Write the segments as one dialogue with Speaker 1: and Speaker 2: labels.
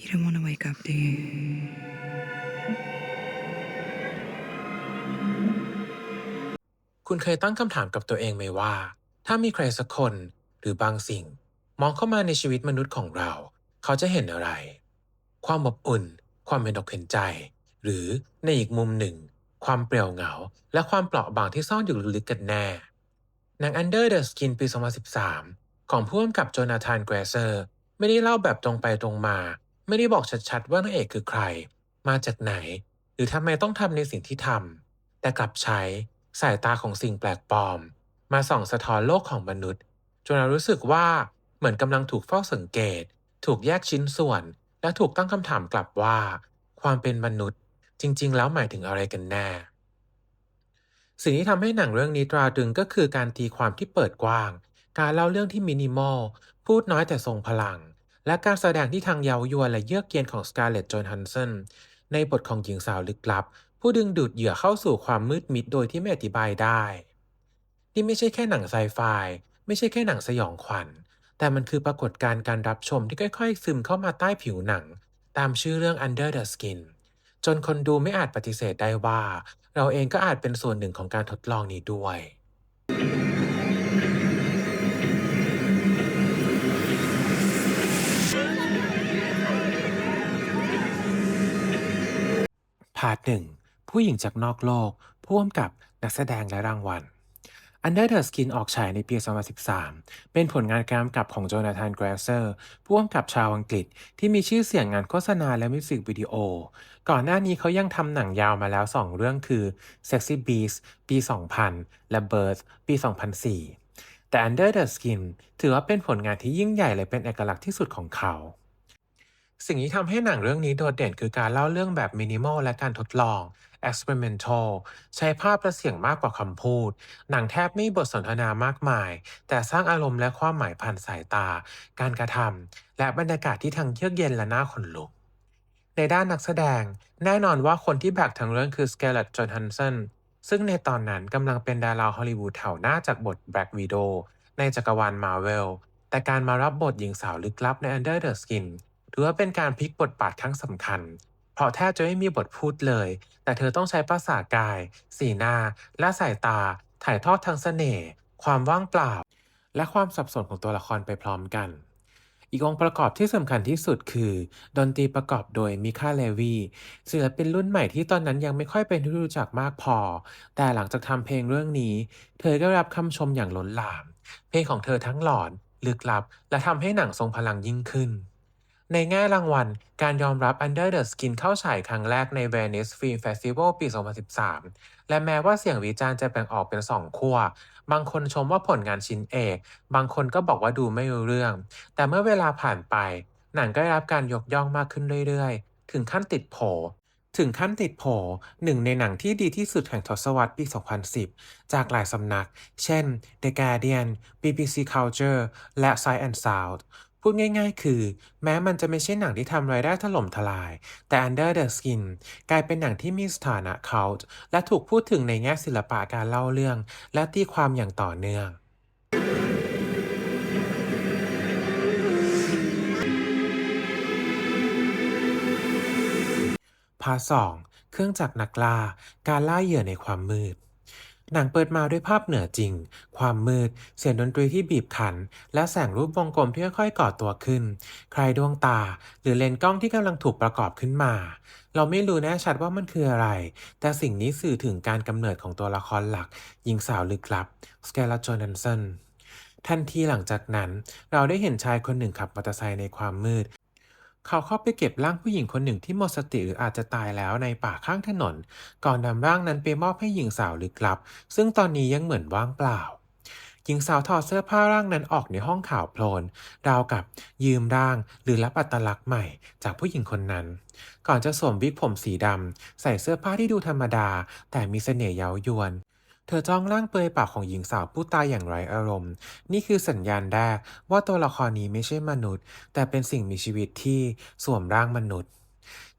Speaker 1: You don't want to wake up, do you?
Speaker 2: คุณเคยตั้งคำถามกับตัวเองไหมว่า ถ้ามีใครสักคนหรือบางสิ่ง มองเข้ามาในชีวิตมนุษย์ของเรา เขาจะเห็นอะไร ความอบอุ่น ความเป็นอกเห็นใจ หรือในอีกมุมหนึ่ง ความเปรี่ยวเหงา และความเปราะบางที่ซ่อนอยู่ลึกๆกันแน่หนัง Under the Skin ปี 2013 ของผู้กำกับโจนาธานแกรเซอร์ ไม่ได้เล่าแบบตรงไปตรงมา ไม่ได้บอกชัดๆว่านางเอกคือใคร มาจากไหน หรือทำไมต้องทำในสิ่งที่ทำแต่กลับใช้สายตาของสิ่งแปลกปลอม มาส่องสะท้อนโลกของมนุษย์ จนเรารู้สึกว่าเหมือนกำลังถูกเฝ้าสังเกต ถูกแยกชิ้นส่วน และถูกตั้งคำถามกลับว่า ความเป็นมนุษย์จริง ๆ แล้วหมายถึงอะไรกันแน่ สิ่งที่ทำให้หนังเรื่องนี้ตราตรึงก็คือการตีความที่เปิดกว้าง การเล่าเรื่องที่มินิมอล พูดน้อยแต่ทรงพลัง และการแสดงที่ทางเย้ายวนและเยือกเย็นของสการเลตต์โจนฮันสันในบทของหญิงสาวลึกลับ ผู้ดึงดูดเหยื่อเข้าสู่ความมืดมิดโดยที่ไม่อธิบายได้ นี่ไม่ใช่แค่หนังไซไฟไม่ใช่แค่หนังสยองขวัญ แต่มันคือปรากฏการณ์การรับชมที่ค่อย ๆ ซึมเข้ามาใต้ผิวหนัง ตามชื่อเรื่อง Under the Skin จนคนดูไม่อาจปฏิเสธได้ว่า เราเองก็อาจเป็นส่วนหนึ่งของการทดลองนี้ด้วย พาร์ทหนึ่งผู้หญิงจากนอกโลกพ่วมกับนักแสดงและรางวัล Under the Skin ออกฉายในปี 2013 เป็นผลงานการกำกับของโจนาธานแกรเซอร์ผู้กำกับชาวอังกฤษที่มีชื่อเสียงงานโฆษณาและมิวสิกวิดีโอ ก่อนหน้านี้เขายังทำหนังยาวมาแล้ว 2 เรื่องคือ Sexy Beast ปี 2000 และ Birth ปี 2004 แต่ Under the Skin ถือว่าเป็นผลงานที่ยิ่งใหญ่และเป็นเอกลักษณ์ที่สุดของเขา สิ่งที่ทำให้หนังเรื่องนี้โดดเด่นคือการเล่าเรื่องแบบมินิมอลและการทดลอง experimental ใช้ภาพและเสียงมากกว่าคำพูด หนังแทบไม่มีบทสนทนามากมาย แต่สร้างอารมณ์และความหมายผ่านสายตา การกระทำและบรรยากาศที่ทั้งเยือกเย็นและน่าขนลุก ในด้านนักแสดง แน่นอนว่าคนที่แบกทั้งเรื่องคือสเกลเลตจอห์นสันซึ่งในตอนนั้นกำลังเป็นดาราฮอลลีวูดแถวหน้าจากบท Black Widow ในจักรวาลมาเวลแต่การมารับบทหญิงสาวลึกลับใน Under the Skin ถือว่าเป็นการพลิกบทบาทครั้งสำคัญ เพราะแทบจะไม่มีบทพูดเลย แต่เธอต้องใช้ภาษากาย สีหน้า และสายตา ถ่ายทอดทั้งเสน่ห์ ความว่างเปล่า และความสับสนของตัวละครไปพร้อมกัน อีกองค์ประกอบที่สำคัญที่สุดคือ ดนตรีประกอบโดยมิคาเลวีศิลปินรุ่นใหม่ที่ตอนนั้นยังไม่ค่อยเป็นที่รู้จักมากพอ แต่หลังจากทำเพลงเรื่องนี้ เธอก็ได้รับคำชมอย่างล้นหลาม เพลงของเธอทั้งหลอน ลึกลับ และทำให้หนังทรงพลังยิ่งขึ้น ในแง่รางวัล การยอมรับ Under the Skin เข้าฉายครั้งแรกใน Venice Film Festival ปี 2013 และแม้ว่าเสียงวิจารณ์จะแบ่งออกเป็นสองขั้ว บางคนชมว่าผลงานชิ้นเอก บางคนก็บอกว่าดูไม่รู้เรื่อง แต่เมื่อเวลาผ่านไป หนังก็ได้รับการยกย่องมากขึ้นเรื่อยๆ ถึงขั้นติดโผถึงขั้นติดโผหนึ่งในหนังที่ดีที่สุดแห่งทศวรรษปี 2010 จากหลายสำนัก เช่น The Guardian BBC Culture และ Sight and Sound พูดง่ายๆ คือ แม้มันจะไม่ใช่หนังที่ทำรายได้ถล่มทลาย แต่ Under the Skin กลายเป็นหนังที่มีสถานะ cult และถูกพูดถึงในแง่ศิลปะการเล่าเรื่อง และตีความอย่างต่อเนื่องพาร์ทสองเครื่องจักรนักล่า การล่าเหยื่อในความมืด หนังเปิดมาด้วยภาพเหนือจริง ความมืด เสียงดนตรีที่บีบคั้นและแสงรูปวงกลมที่ค่อยๆก่อตัวขึ้น ใครดวงตา หรือเลนส์กล้องที่กำลังถูกประกอบขึ้นมา เราไม่รู้แน่ชัดว่ามันคืออะไร แต่สิ่งนี้สื่อถึงการกำเนิดของตัวละครหลัก หญิงสาวลึกลับ สเกลลาโจนันสันทันทีหลังจากนั้น เราได้เห็นชายคนหนึ่งขับมอเตอร์ไซค์ในความมืด เขาเข้าไปเก็บร่างผู้หญิงคนหนึ่งที่หมดสติหรืออาจจะตายแล้วในป่าข้างถนน ก่อนนำร่างนั้นไปมอบให้หญิงสาวลึกลับ ซึ่งตอนนี้ยังเหมือนว่างเปล่าหญิงสาวถอดเสื้อผ้าร่างนั้นออกในห้องข่าวโพลนราวกับยืมร่างหรือรับอัตลักษณ์ใหม่จากผู้หญิงคนนั้น ก่อนจะสวมวิกผมสีดำ ใส่เสื้อผ้าที่ดูธรรมดา แต่มีเสน่ห์เย้ายวน เธอจ้องร่างเปลือยปากของหญิงสาวผู้ตายอย่างไร้อารมณ์ นี่คือสัญญาณแรกว่าตัวละครนี้ไม่ใช่มนุษย์ แต่เป็นสิ่งมีชีวิตที่สวมร่างมนุษย์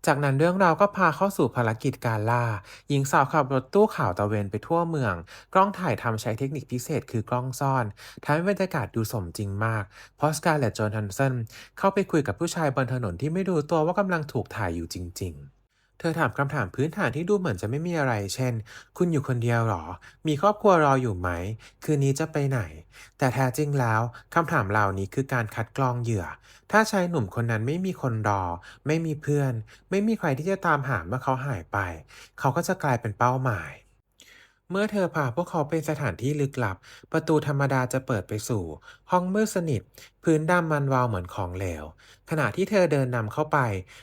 Speaker 2: จากนั้นเรื่องราวก็พาเข้าสู่ภารกิจการล่า หญิงสาวขับรถตู้ข่าวตะเวนไปทั่วเมือง กล้องถ่ายทำใช้เทคนิคพิเศษคือกล้องซ่อนทำให้บรรยากาศดูสมจริงมากพราะสการ์เลตโจนฮันสันเข้าไปคุยกับผู้ชายบนถนนที่ไม่รู้ตัวว่ากำลังถูกถ่ายอยู่จริง ๆ เธอถามคำถามพื้นฐานที่ดูเหมือนจะไม่มีอะไร เช่น คุณอยู่คนเดียวหรอ มีครอบครัวรออยู่ไหม คืนนี้จะไปไหน แต่แท้จริงแล้วคำถามเหล่านี้คือการคัดกรองเหยื่อ ถ้าชายหนุ่มคนนั้นไม่มีคนรอ ไม่มีเพื่อน ไม่มีใครที่จะตามหาเมื่อเขาหายไป เขาก็จะกลายเป็นเป้าหมาย เมื่อเธอพาพวกเขาไปสถานที่ลึกลับ ประตูธรรมดาจะเปิดไปสู่ ห้องมืดสนิท พื้นดำมันวาวเหมือนของเหลว ขณะที่เธอเดินนำเข้าไป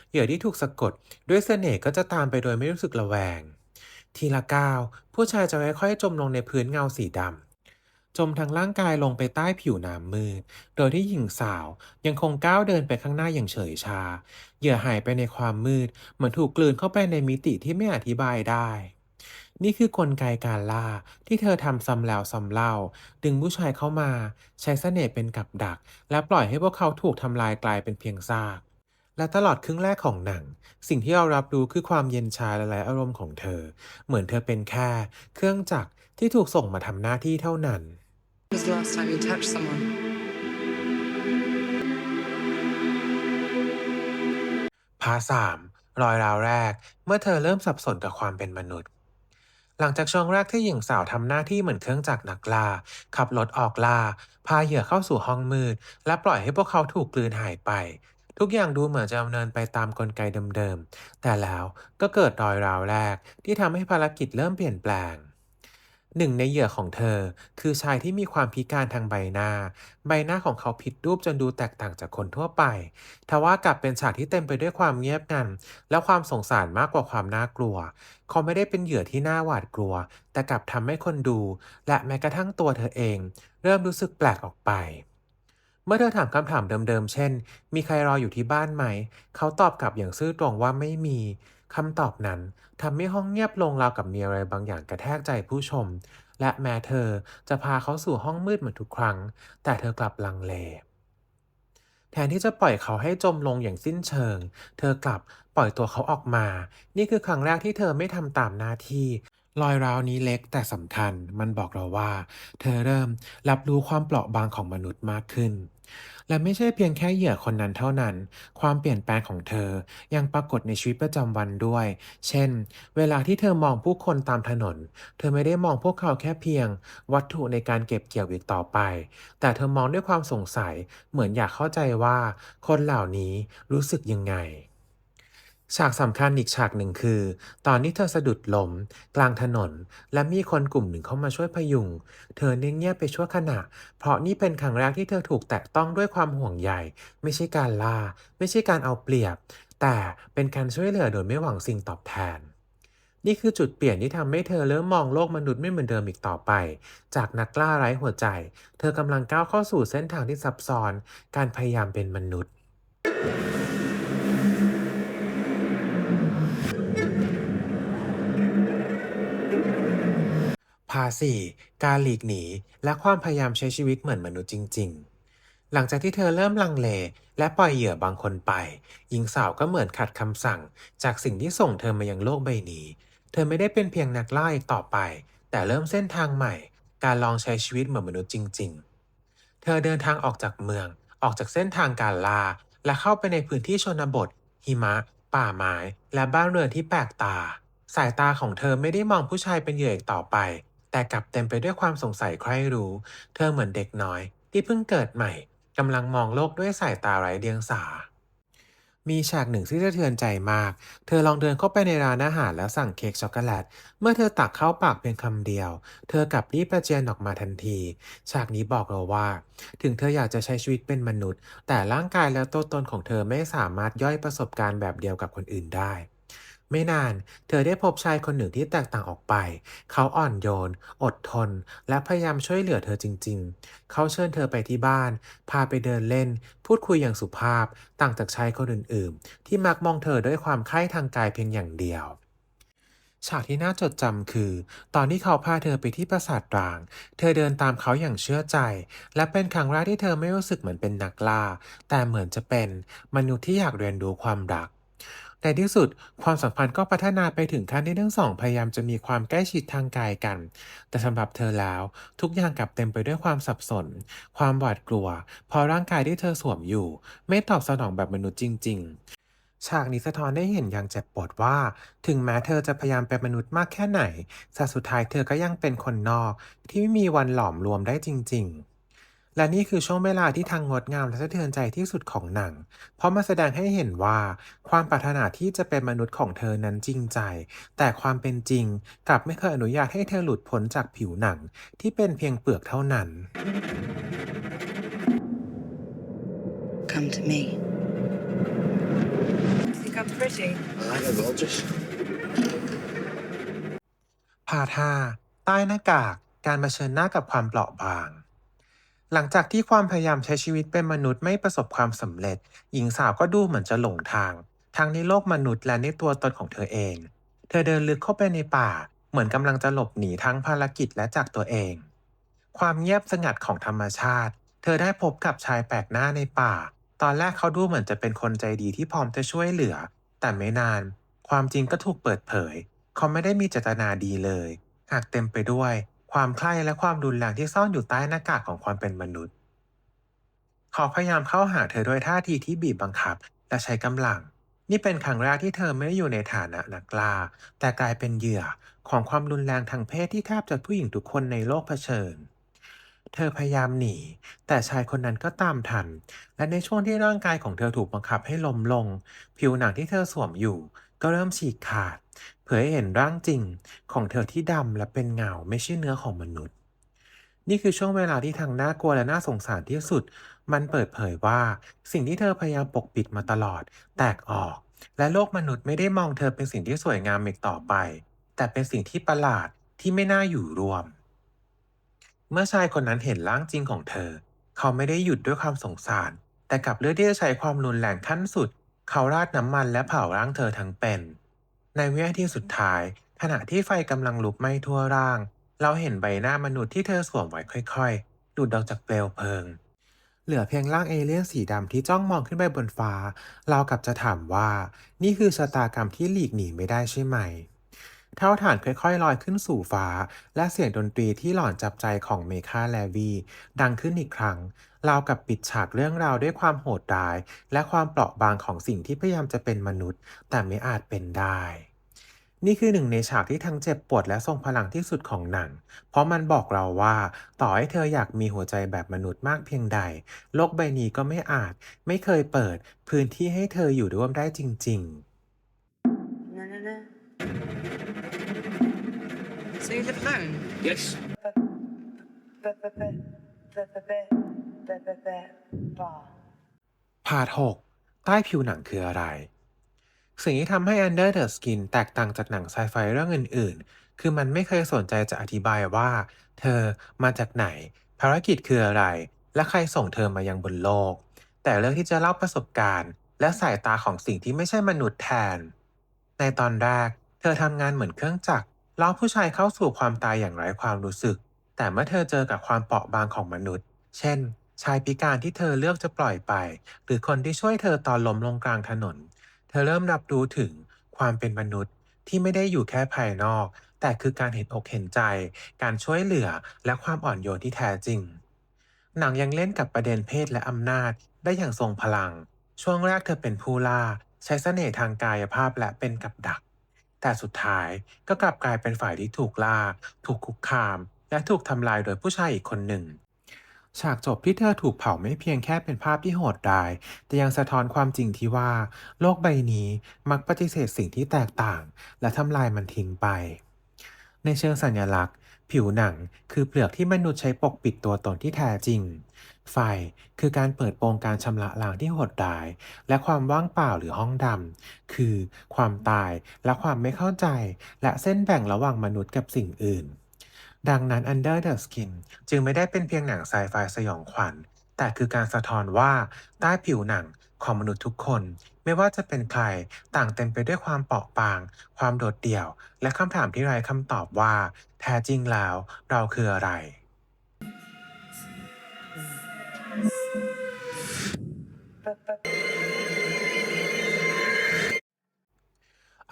Speaker 2: เหยื่อที่ถูกสะกด ด้วยเสน่ห์ก็จะตามไปโดยไม่รู้สึกระแวง ทีละก้าวผู้ชายจะค่อยๆจมลงในพื้นเงาสีดำจมทั้งร่างกายลงไปใต้ผิวน้ำมืด โดยที่หญิงสาวยังคงก้าวเดินไปข้างหน้าอย่างเฉยชา เหยื่อหายไปในความมืด เหมือนถูกกลืนเข้าไปในมิติที่ไม่อธิบายได้ นี่คือกลไกการล่าที่เธอทำซ้ำแล้วซ้ำเล่า ดึงผู้ชายเข้ามา ใช้เสน่ห์เป็นกับดัก และปล่อยให้พวกเขาถูกทำลายกลายเป็นเพียงซากและตลอดครึ่งแรกของหนัง สิ่งที่เรารับรู้คือความเย็นชาและไร้อารมณ์ของเธอ เหมือนเธอเป็นแค่ เครื่องจักรที่ถูกส่งมาทำหน้าที่เท่านั้น
Speaker 1: When was the last time you touched someone?
Speaker 2: พาร์ทสามรอยร้าวแรก เมื่อเธอเริ่มสับสนกับความเป็นมนุษย์ หลังจากช่วงแรกที่หญิงสาวทำหน้าที่เหมือนเครื่องจักรนักล่า ขับรถออกล่า พาเหยื่อเข้าสู่ห้องมืด และปล่อยให้พวกเขาถูกกลืนหายไป ทุกอย่างดูเหมือนจะดำเนินไปตามกลไกเดิมๆ แต่แล้วก็เกิดรอยร้าวแรกที่ทำให้ภารกิจเริ่มเปลี่ยนแปลง หนึ่งในเหยื่อของเธอ คือชายที่มีความพิการทางใบหน้า ใบหน้าของเขาผิดรูปจนดูแตกต่างจากคนทั่วไป ทว่ากลับเป็นฉากที่เต็มไปด้วยความเงียบงัน และความสงสารมากกว่าความน่ากลัว เขาไม่ได้เป็นเหยื่อที่น่าหวาดกลัว แต่กลับทำให้คนดู และแม้กระทั่งตัวเธอเอง เริ่มรู้สึกแปลกออกไปเมื่อเธอถามคำถามเดิมๆ เช่น มีใครรออยู่ที่บ้านไหม เขาตอบกลับอย่างซื่อตรงว่าไม่มี คำตอบนั้นทำให้ห้องเงียบลงราวกับมีอะไรบางอย่างกระแทกใจผู้ชม และแม้เธอจะพาเขาสู่ห้องมืดเหมือนทุกครั้ง แต่เธอกลับลังเล แทนที่จะปล่อยเขาให้จมลงอย่างสิ้นเชิง เธอกลับปล่อยตัวเขาออกมา นี่คือครั้งแรกที่เธอไม่ทำตามหน้าที่รอยร้าวนี้เล็กแต่สำคัญ มันบอกเราว่า เธอเริ่มรับรู้ความเปราะบางของมนุษย์มากขึ้น และไม่ใช่เพียงแค่เหยื่อคนนั้นเท่านั้น ความเปลี่ยนแปลงของเธอยังปรากฏในชีวิตประจำวันด้วย เช่น เวลาที่เธอมองผู้คนตามถนน เธอไม่ได้มองพวกเขาแค่เพียง วัตถุในการเก็บเกี่ยวอีกต่อไป แต่เธอมองด้วยความสงสัยเหมือนอยากเข้าใจว่า คนเหล่านี้รู้สึกยังไง ฉากสำคัญอีกฉากหนึ่งคือ ตอนที่เธอสะดุดล้มกลางถนน และมีคนกลุ่มหนึ่งเข้ามาช่วยพยุง เธอนิ่งเงียบไปชั่วขณะ เพราะนี่เป็นครั้งแรกที่เธอถูกแตะต้องด้วยความห่วงใยไม่ใช่การล่า ไม่ใช่การเอาเปรียบ แต่เป็นการช่วยเหลือโดยไม่หวังสิ่งตอบแทน นี่คือจุดเปลี่ยนที่ทำให้เธอเริ่มมองโลกมนุษย์ไม่เหมือนเดิมอีกต่อไป จากนักล่าไร้หัวใจ เธอกำลังก้าวเข้าสู่เส้นทางที่ซับซ้อน การพยายามเป็นมนุษย์าสีการหลีกหนี และความพยายามใช้ชีวิตเหมือนมนุษย์จริง ๆ หลังจากที่เธอเริ่มลังเล และปล่อยเหยื่อบางคนไป หญิงสาวก็เหมือนขัดคำสั่ง จากสิ่งที่ส่งเธอมายังโลกใบนี้ เธอไม่ได้เป็นเพียงนักล่าอีกต่อไป แต่เริ่มเส้นทางใหม่ การลองใช้ชีวิตเหมือนมนุษย์จริง ๆ เธอเดินทางออกจากเมือง ออกจากเส้นทางการล่า และเข้าไปในพื้นที่ชนบท หิมะ ป่าไม้ และบ้านเรือนที่แปลกตาสายตาของเธอไม่ได้มองผู้ชายเป็นเหยื่ออีกต่อไป แต่กลับเต็มไปด้วยความสงสัยใคร่รู้ เธอเหมือนเด็กน้อย ที่เพิ่งเกิดใหม่กำลังมองโลกด้วยสายตาไร้เดียงสา มีฉากหนึ่งที่สะเทือนใจมาก เธอลองเดินเข้าไปในร้านอาหารแล้วสั่งเค้กช็อกโกแลต เมื่อเธอตักเข้าปากเพียงคำเดียว เธอกลับรีบประเจียนออกมาทันที ฉากนี้บอกเราว่า ถึงเธออยากจะใช้ชีวิตเป็นมนุษย์ แต่ร่างกายและตัวตนของเธอไม่สามารถย่อยประสบการณ์แบบเดียวกับคนอื่นได้ ไม่นาน เธอได้พบชายคนหนึ่งที่แตกต่างออกไป เขาอ่อนโยน อดทน และพยายามช่วยเหลือเธอจริง ๆ เขาเชิญเธอไปที่บ้าน พาไปเดินเล่น พูดคุยอย่างสุภาพ ต่างจากชายคนอื่น ๆ ที่มักมองเธอด้วยความใคร่ทางกายเพียงอย่างเดียวฉากที่น่าจดจำคือ ตอนที่เขาพาเธอไปที่ปราสาทร้าง เธอเดินตามเขาอย่างเชื่อใจ และเป็นครั้งแรกที่เธอไม่รู้สึกเหมือนเป็นนักล่า แต่เหมือนจะเป็นมนุษย์ที่อยากเรียนรู้ความรัก ในที่สุดความสัมพันธ์ก็พัฒนาไปถึงขั้นที่ทั้งสองพยายามจะมีความใกล้ชิดทางกายกัน แต่สำหรับเธอแล้ว ทุกอย่างกลับเต็มไปด้วยความสับสน ความหวาดกลัวเพราะร่างกายที่เธอสวมอยู่ ไม่ตอบสนองแบบมนุษย์จริง ๆฉากนี้สะท้อนได้เห็นอย่างเจ็บปวดว่า ถึงแม้เธอจะพยายามเป็นมนุษย์มากแค่ไหนแต่สุดท้ายเธอก็ยังเป็นคนนอกที่ไม่มีวันหลอมรวมได้จริง ๆ และนี่คือช่วงเวลาที่ทางงดงามและสะเทือนใจที่สุดของหนัง เพราะมาแสดงให้เห็นว่า ความปรารถนาที่จะเป็นมนุษย์ของเธอนั้นจริงใจ แต่ความเป็นจริงกลับไม่เคยอนุญาตให้เธอหลุดพ้นจากผิวหนังที่เป็นเพียงเปลือกเท่านั้น
Speaker 1: Come to me. Think I'm pretty?
Speaker 3: I don't know, just
Speaker 2: พาท่าใต้หน้ากากการเผชิญหน้ากับความเปราะบาง หลังจากที่ความพยายามใช้ชีวิตเป็นมนุษย์ไม่ประสบความสำเร็จ หญิงสาวก็ดูเหมือนจะหลงทาง ทั้งในโลกมนุษย์และในตัวตนของเธอเอง เธอเดินลึกเข้าไปในป่า เหมือนกำลังจะหลบหนีทั้งภารกิจและจากตัวเอง ความเงียบสงัดของธรรมชาติ เธอได้พบกับชายแปลกหน้าในป่า ตอนแรกเขาดูเหมือนจะเป็นคนใจดีที่พร้อมจะช่วยเหลือ แต่ไม่นาน ความจริงก็ถูกเปิดเผย เขาไม่ได้มีเจตนาดีเลย หากเต็มไปด้วย ความใคร่และความรุนแรงที่ซ่อนอยู่ใต้หน้ากากของความเป็นมนุษย์ เขาพยายามเข้าหาเธอด้วยท่าทีที่บีบบังคับและใช้กำลัง นี่เป็นครั้งแรกที่เธอไม่ได้อยู่ในฐานะนักล่า แต่กลายเป็นเหยื่อของความรุนแรงทางเพศที่แทบจะผู้หญิงทุกคนในโลกเผชิญ เธอพยายามหนี แต่ชายคนนั้นก็ตามทัน และในช่วงที่ร่างกายของเธอถูกบังคับให้ล้มลง ผิวหนังที่เธอสวมอยู่ ก็เริ่มฉีกขาด เผยให้เห็นร่างจริงของเธอที่ดำและเป็นเงาไม่ใช่เนื้อของมนุษย์ นี่คือช่วงเวลาที่ทั้งน่ากลัวและน่าสงสารที่สุด มันเปิดเผยว่า สิ่งที่เธอพยายามปกปิดมาตลอด แตกออก และโลกมนุษย์ไม่ได้มองเธอเป็นสิ่งที่สวยงามอีกต่อไป แต่เป็นสิ่งที่ประหลาดที่ไม่น่าอยู่รวม เมื่อชายคนนั้นเห็นร่างจริงของเธอ เขาไม่ได้หยุดด้วยความสงสาร แต่กลับเลือกที่จะใช้ความรุนแรงขั้นสุด เขาราดน้ำมันและเผาร่างเธอทั้งเป็น ในวินาทีสุดท้าย ขณะที่ไฟกำลังลุกไหม้ทั่วร่าง เราเห็นใบหน้ามนุษย์ที่เธอสวมไว้ค่อยๆหลุดออกจากเปลวเพลิง เหลือเพียงร่างเอเลี่ยนสีดำที่จ้องมองขึ้นไปบนฟ้า เรากับจะถามว่า นี่คือชะตากรรมที่หลีกหนีไม่ได้ใช่ไหม เท่าฐานค่อยๆลอยขึ้นสู่ฟ้า และเสียงดนตรีที่หลอนจับใจของเมคาแลวี ดังขึ้นอีกครั้งราวกับปิดฉากเรื่องราวด้วยความโหดร้าย และความเปราะบางของสิ่งที่พยายามจะเป็นมนุษย์ แต่ไม่อาจเป็นได้นี่คือหนึ่งในฉากที่ทั้งเจ็บปวดและทรงพลังที่สุดของหนัง เพราะมันบอกเราว่า ต่อให้เธออยากมีหัวใจแบบมนุษย์มากเพียงใด โลกใบนี้ก็ไม่อาจ ไม่เคยเปิด พื้นที่ให้เธออยู่ร่วมได้จริง ๆ
Speaker 1: you live alone?
Speaker 3: yes.
Speaker 1: Bar.
Speaker 2: พาร์ท6ใต้ผิวหนังคืออะไร สิ่งที่ทำให้ Under the Skin แตกต่างจากหนังไซไฟเรื่องอื่น ๆ คือมันไม่เคยสนใจจะอธิบายว่า เธอมาจากไหน ภารกิจคืออะไร และใครส่งเธอมายังบนโลก แต่เรื่องที่จะเล่าประสบการณ์ และสายตาของสิ่งที่ไม่ใช่มนุษย์แทน ในตอนแรก เธอทำงานเหมือนเครื่องจักร ล่อผู้ชายเข้าสู่ความตายอย่างไร้ความรู้สึก แต่เมื่อเธอเจอกับความเปราะบางของมนุษย์ เช่น ชายพิการที่เธอเลือกจะปล่อยไป หรือคนที่ช่วยเธอตอนล้มลงกลางถนน เธอเริ่มรับรู้ถึงความเป็นมนุษย์ที่ไม่ได้อยู่แค่ภายนอก แต่คือการเห็นอกเห็นใจ การช่วยเหลือและความอ่อนโยนที่แท้จริง หนังยังเล่นกับประเด็นเพศและอำนาจได้อย่างทรงพลัง ช่วงแรกเธอเป็นผู้ล่า ใช้เสน่ห์ทางกายภาพและเป็นกับดัก แต่สุดท้ายก็กลับกลายเป็นฝ่ายที่ถูกล่า ถูกคุกคาม และถูกทำลายโดยผู้ชายอีกคนหนึ่ง ฉากจบที่เธอถูกเผาไม่เพียงแค่เป็นภาพที่โหดร้าย แต่ยังสะท้อนความจริงที่ว่า โลกใบนี้มักปฏิเสธสิ่งที่แตกต่าง และทำลายมันทิ้งไป ในเชิงสัญลักษณ์ ผิวหนังคือเปลือกที่มนุษย์ใช้ปกปิดตัวตนที่แท้จริง ไฟ คือการเปิดโปงการชำระล้างที่โหดร้าย และความว่างเปล่าหรือห้องดำ คือ ความตายและความไม่เข้าใจ และเส้นแบ่งระหว่างมนุษย์กับสิ่งอื่น ดังนั้น Under the Skin จึงไม่ได้เป็นเพียงหนังไซไฟสยองขวัญ แต่คือการสะท้อนว่าใต้ผิวหนังของมนุษย์ทุกคน ไม่ว่าจะเป็นใครต่างเต็มไปด้วยความเปราะบาง ความโดดเดี่ยว และคำถามที่ไร้คำตอบว่า แท้จริงแล้วเราคืออะไร
Speaker 1: But, but,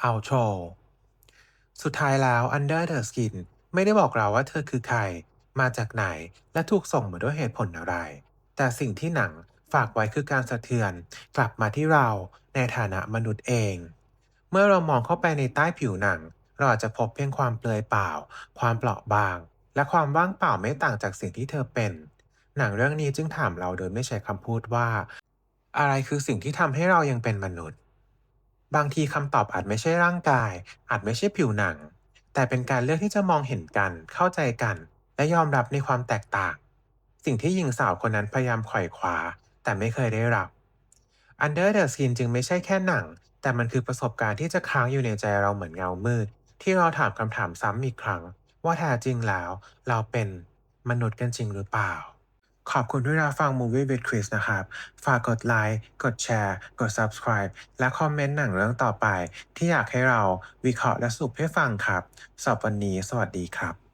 Speaker 2: Outro สุดท้ายแล้ว Under the Skin ไม่ได้บอกเราว่าเธอคือใคร มาจากไหน และถูกส่งมาด้วยเหตุผลอะไร แต่สิ่งที่หนังฝากไว้คือการสะเทือน กลับมาที่เราในฐานะมนุษย์เอง เมื่อเรามองเข้าไปในใต้ผิวหนัง เราอาจจะพบเพียงความเปลือยเปล่า ความเปราะบาง และความว่างเปล่าไม่ต่างจากสิ่งที่เธอเป็น หนังเรื่องนี้จึงถามเราโดยไม่ใช้คำพูดว่า อะไรคือสิ่งที่ทำให้เรายังเป็นมนุษย์ บางทีคำตอบอาจไม่ใช่ร่างกาย อาจไม่ใช่ผิวหนัง แต่เป็นการเลือกที่จะมองเห็นกัน เข้าใจกัน และยอมรับในความแตกต่าง สิ่งที่หญิงสาวคนนั้นพยายามไขว่คว้าแต่ไม่เคยได้รับ Under the Skin จึงไม่ใช่แค่หนัง แต่มันคือประสบการณ์ที่จะค้างอยู่ในใจเราเหมือนเงามืด ที่เราถามคำถามซ้ำอีกครั้ง ว่าแท้จริงแล้ว เราเป็นมนุษย์กันจริงหรือเปล่า ขอบคุณที่รับฟัง Movie with Chris นะครับ ฝากกดไลค์ กดแชร์ กด subscribe และคอมเมนต์หนังเรื่องต่อไป ที่อยากให้เราวิเคราะห์และสรุปให้ฟังครับสำหรับวันนี้ สวัสดีครับ